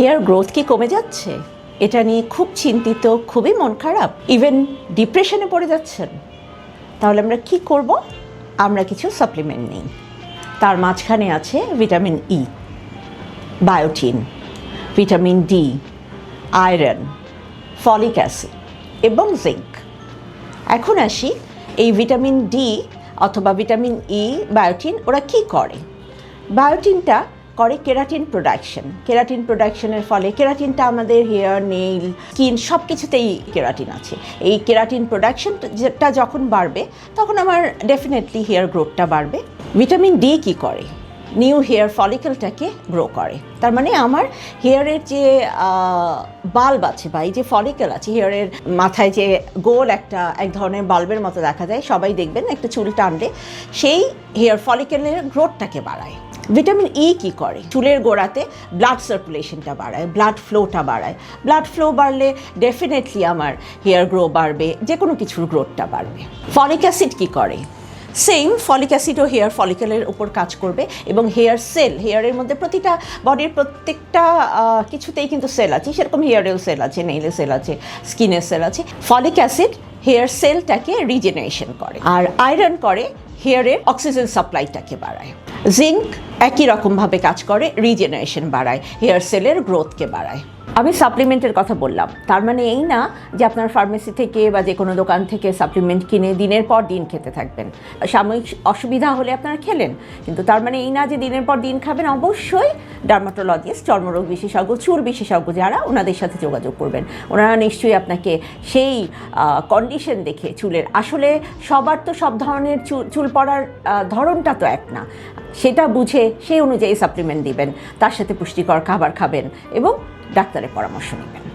Hair growth কি কমে যাচ্ছে? এটা নিয়ে খুব চিন্তিত, খুবই মন খারাপ। ইভেন ডিপ্রেশনে পড়ে যাচ্ছেন। তাহলে আমরা কি করব? আমরা কিছু সাপ্লিমেন্ট নিই। তার মাঝখানে আছে vitamin E biotin vitamin D iron folic acid এবং জিঙ্ক এখন আসি এই ভিটামিন ডি অথবা ভিটামিন ই বায়োটিন ওরা কি করে? বায়োটিনটা করে কেরাটিন প্রোডাকশন। কেরাটিন প্রোডাকশনের ফলে কেরাটিনটা আমাদের হেয়ার, নেইল, স্কিন সব কিছুতেই কেরাটিন আছে। এই কেরাটিন প্রোডাকশনটা যখন বাড়বে, তখন আমার ডেফিনেটলি হেয়ার গ্রোথটা বাড়বে। ভিটামিন ডি কি করে? নিউ হেয়ার ফলিকলটাকে গ্রো করে। তার মানে আমার হেয়ারের যে বাল্ব আছে বা এই যে ফলিকল আছে, হেয়ারের মাথায় যে গোল একটা, এক ধরনের বাল্বের মতো দেখা যায়, সবাই দেখবেন একটা চুল টানলে, সেই হেয়ার ফলিকলের গ্রোথটাকে বাড়ায়। ভিটামিন ই কি করে? চুলের গোড়াতে ব্লাড সার্কুলেশনটা বাড়ায় ব্লাড ফ্লোটা বাড়ায়। ব্লাড ফ্লো বাড়লে ডেফিনেটলি আমার হেয়ার গ্রো বাড়বে যে কোনো কিছুর গ্রোথটা বাড়বে। ফলিক অ্যাসিড কি করে? সেম ফলিক অ্যাসিডও হেয়ার ফলিকেলের উপর কাজ করবে এবং হেয়ার সেল হেয়ারের মধ্যে প্রতিটা বডির প্রত্যেকটা কিছুতেই কিন্তু সেল আছে। সেরকম হেয়ারেও সেল আছে নেইলে সেল আছে স্কিনের সেল আছে। ফলিক অ্যাসিড হেয়ার সেলটাকে রিজেনারেশন করে আর আয়রন করে হেয়ারের অক্সিজেন সাপ্লাইটাকে বাড়ায়। জিঙ্ক একই রকমভাবে কাজ করে রিজেনারেশন বাড়ায় হেয়ার সেলের গ্রোথকে বাড়ায়। আমি সাপ্লিমেন্টের কথা বললাম। তার মানে এই না যে আপনার ফার্মেসি থেকে বা যে কোনো দোকান থেকে সাপ্লিমেন্ট কিনে দিনের পর দিন খেতে থাকবেন। সাময়িক অসুবিধা হলে আপনারা খেলেন। কিন্তু তার মানে এই না যে দিনের পর দিন খাবেন, অবশ্যই ডার্মাটোলজিস্ট, চর্মরোগ বিশেষজ্ঞ চুল বিশেষজ্ঞ যারা ওনাদের সাথে যোগাযোগ করবেন। ওনারা নিশ্চয়ই আপনাকে সেই কন্ডিশন দেখে চুলের, আসলে সবার তো সব ধরনের চুল চুল পড়ার ধরনটা তো এক না। সেটা বুঝে, সেই অনুযায়ী সাপ্লিমেন্ট দিবেন, তার সাথে পুষ্টিকর খাবার খাবেন এবং ডাক্তারের পরামর্শ নেবেন।